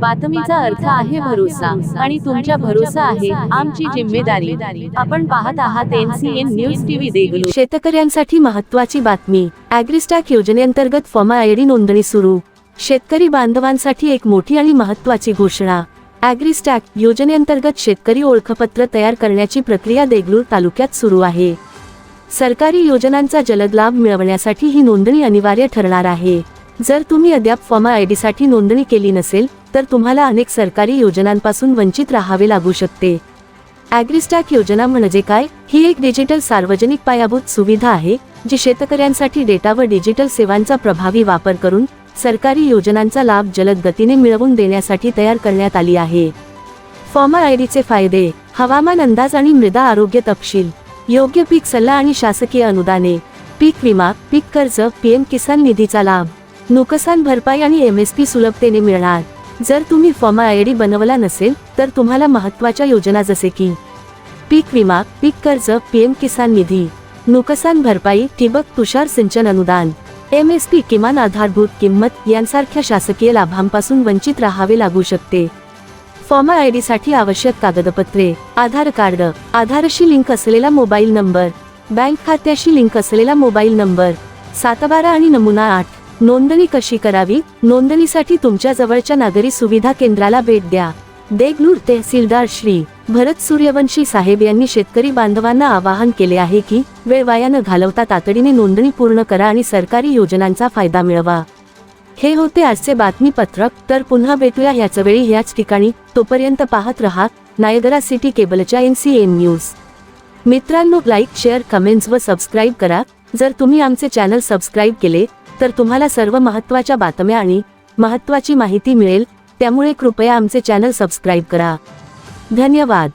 बातमीचा अर्थ आहे भरोसा आणि तुमच्या भरोसा आहे आमची जिम्मेदारी. आपण पाहत आहात एनसीएन न्यूज टीव्ही देगलू शेतकऱ्यांसाठी महत्वाची बातमी. अॅग्रिस्टॅक योजनेअंतर्गत फॉर्मा आयडी नोंदणी सुरू. शेतकरी बांधवांसाठी एक मोठी आणि महत्त्वाची घोषणा. अॅग्रिस्टॅक योजनेअंतर्गत शेतकरी ओळखपत्र तयार करण्याची प्रक्रिया देगलूर तालुक्यात सुरू आहे. सरकारी योजनांचा जलद लाभ मिळवण्यासाठी ही नोंदणी अनिवार्य ठरणार आहे. जर तुम्ही अद्याप फॉमर आय डीसाठी नोंदणी केली नसेल तर तुम्हाला अनेक सरकारी योजनांपासून वंचित राहावे लागू शकते. ॲग्रिस्टॅक योजना म्हणजे काय? ही एक डिजिटल सार्वजनिक पायाभूत सुविधा आहे जी शेतकऱ्यांसाठी डेटा व डिजिटल सेवांचा प्रभावी वापर करून सरकारी योजनांचा लाभ जलद गतीने मिळवून देण्यासाठी तयार करण्यात आली आहे. फॉर्मा आयडीचे फायदे हवामान अंदाज आणि मृदा आरोग्य तपशील योग्य पीक सल्ला आणि शासकीय अनुदाने पीक विमा पीक कर्ज पीएम किसान निधीचा लाभ. नुकसान भरपाई आणि एम एस पी सुलभतेने मिळणार. जर तुम्ही फॉर्मा आयडी बनवला नसेल तर तुम्हाला महत्त्वाच्या योजना जसे की पीक विमा पीक कर्ज पीएम किसान निधी नुकसान भरपाई ठिबक तुषार सिंचन अनुदान एम एस पी किमान आधारभूत किंमत यांसारख्या शासकीय लाभांपासून वंचित राहावे लागू शकते. फॉर्म आय डी साठी आवश्यक कागदपत्रे आधार कार्ड आधारशी लिंक असलेला मोबाईल नंबर बँक खात्याशी लिंक असलेला मोबाईल नंबर सातबारा आणि नमुना आठ. नोंदणी कशी करावी? नोंदणीसाठी तुमच्या जवळच्या नागरी सुविधा केंद्राला भेट द्या. देगलूर तहसीलदार श्री. भरत सूर्यवंशी साहेब यांनी शेतकरी बांधवांना आवाहन केले आहे की वेळ वाया न घालवता तातडीने नोंदणी पूर्ण करा आणि सरकारी योजनांचा फायदा मिळवा. हे होते आजचे बातमीपत्रक. तर पुन्हा भेटूया ह्याच वेळी ह्याच ठिकाणी. तोपर्यंत पाहत रहा नायगरा सिटी केबलच्या एन सी एन न्यूज. मित्रांनो लाईक शेअर कमेंट्स व सबस्क्राईब करा. जर तुम्ही आमचे चॅनल सबस्क्राईब केले तर तुम्हाला सर्व महत्त्वाच्या बातम्या आणि महत्त्वाची माहिती मिळेल. त्यामुळे कृपया आमचे चॅनल सबस्क्राईब करा. धन्यवाद.